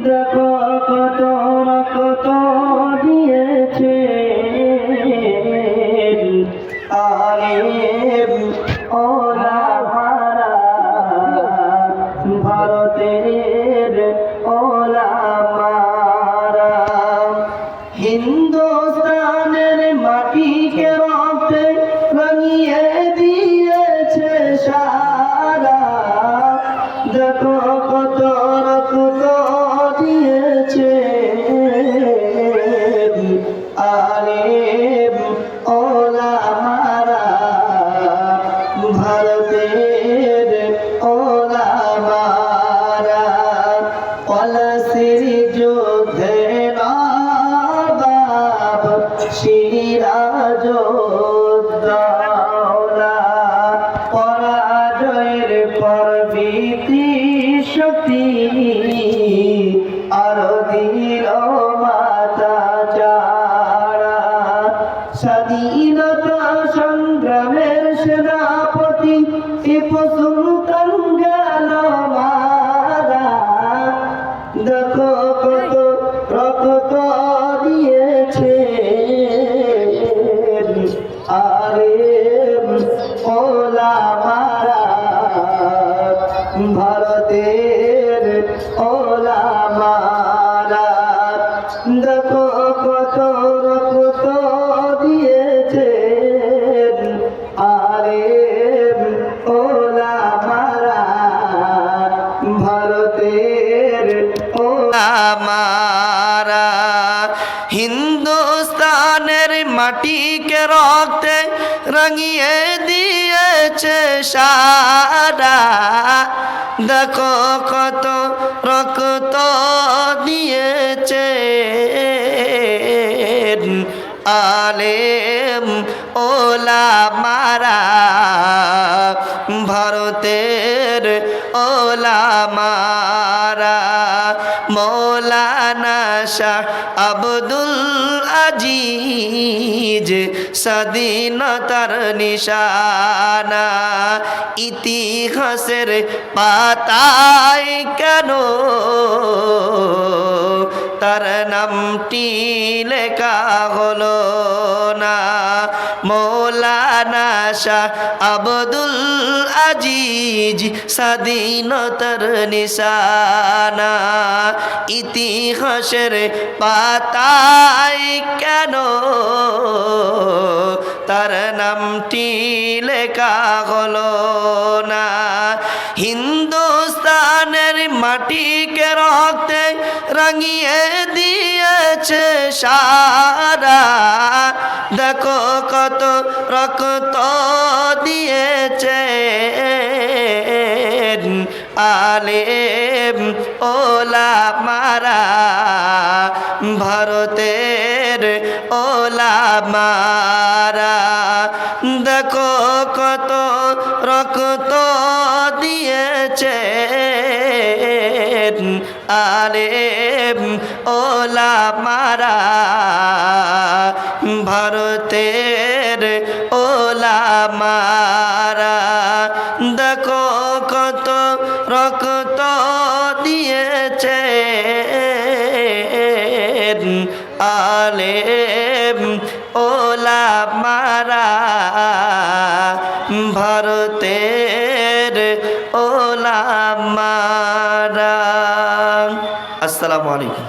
দেখো কত সিরাজউদ্দৌলা পরাজয়ের পর ভীতি শক্তি আরও দিল মাতা চারা। স্বাধীনতা সংগ্রামের সেনাপতি টিপু সুলতান গেল মারা। দেখো মারা ভারতের ওলা মারা দেখো কত রক্ত দিয়েছে আরে ওলা মারা ভারতের আমারা হিন্দুস্তানের মাটিকে রক্তে রঙিয়ে দিয়েছে সারা। দেখো কত রক্ত দিয়েছে। আলেম ওলা মারা ভারতের ওলা মারা মৌলানা শাহ আব্দুল আজিজ স্বাধীনতার নিশানা ইতিহাসের পাতায় কেন তার নামটি লেখা হলো না? মৌলানা শাহ আবদুল আজিজ স্বাধীনতার নিশানা। ইতিহাসের পাতায় কেন তার নামটি লেখা হলো না? হিন্দুস্তানের মাটিকে রক্তে রঙিয়ে দিয়েছে সারা। দেখো কত রক্ত দিয়েছে আলেম ওলা মারা ভারতের ওলা মারা দেখো কত রক্ত দিয়েছে আলেম ওলা মারা ভারতের ওলা মারা দেখো কত রক্ত দিয়েছে আলেম ওলা মারা ভারতের ওলা মারা আলাইকুম